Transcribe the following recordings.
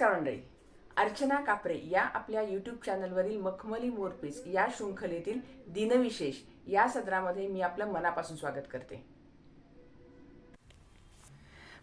नमस्कार मंडळी. अर्चना कापरे या आपल्या यूट्यूब चॅनलवरील मखमली मोरपीस या शृंखलेतील दिनविशेष या सदरामध्ये मी आपलं मनापासून स्वागत करते.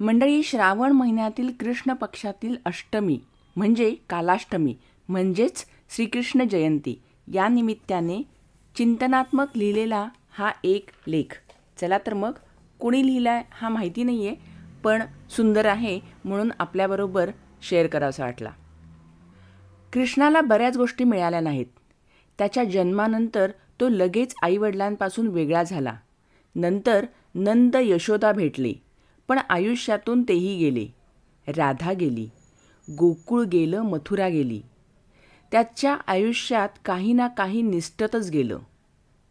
मंडळी श्रावण महिन्यातील कृष्ण पक्षातील अष्टमी म्हणजे कालाष्टमी म्हणजेच श्रीकृष्ण जयंती या निमित्ताने चिंतनात्मक लिहिलेला हा एक लेख. चला तर मग कोणी लिहिलाय हा माहिती नाही आहे पण सुंदर आहे म्हणून आपल्याबरोबर शेअर करावासा वाटला. कृष्णाला बऱ्याच गोष्टी मिळाल्या नाहीत. त्याच्या जन्मानंतर तो लगेच आईवडिलांपासून वेगळा झाला. नंतर नंद यशोदा भेटली पण आयुष्यातून तेही गेले. राधा गेली गोकुळ गेलं मथुरा गेली. त्याच्या आयुष्यात काही ना काही निष्ठतच गेलं.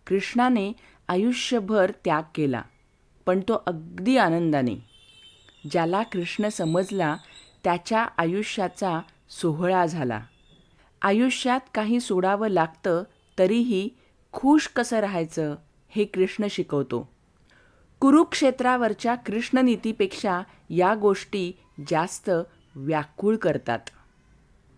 कृष्णाने आयुष्यभर त्याग केला पण तो अगदी आनंदाने. ज्याला कृष्ण समजला त्याच्या आयुष्याचा सोहळा झाला. आयुष्यात काही सोडावं लागतं तरीही खुश कसं राहायचं हे कृष्ण शिकवतो. कुरुक्षेत्रावरच्या कृष्णनीतीपेक्षा या गोष्टी जास्त व्याकुळ करतात.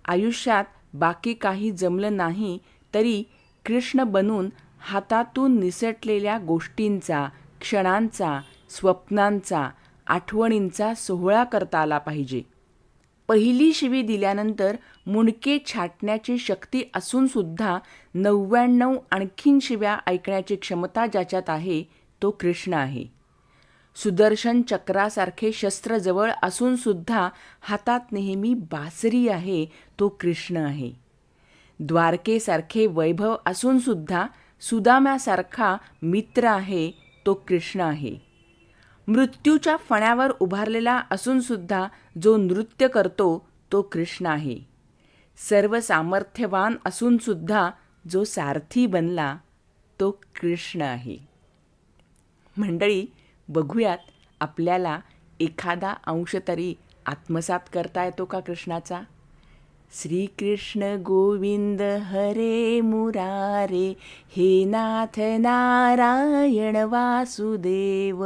आयुष्यात बाकी काही जमलं नाही तरी कृष्ण बनून हातातून निसटलेल्या गोष्टींचा क्षणांचा स्वप्नांचा आठवणींचा सोहळा करता आला पाहिजे. पहिली शिवी दिल्यानंतर मुंडके छाटण्याची शक्ती असूनसुद्धा नव्याण्णव आणखीन शिव्या ऐकण्याची क्षमता ज्याच्यात आहे तो कृष्ण आहे. सुदर्शन चक्रासारखे शस्त्र जवळ असूनसुद्धा हातात नेहमी बासरी आहे तो कृष्ण आहे. द्वारकेसारखे वैभव असूनसुद्धा सुदाम्यासारखा मित्र आहे तो कृष्ण आहे. मृत्यूच्या फण्यावर उभारलेला असूनसुद्धा जो नृत्य करतो तो कृष्ण आहे. सर्व सामर्थ्यवान असूनसुद्धा जो सारथी बनला तो कृष्ण आहे. मंडळी बघूयात आपल्याला एखादा अंश तरी आत्मसात करता येतो का कृष्णाचा? श्रीकृष्ण गोविंद हरे मुरारे हे नाथ नारायण वासुदेव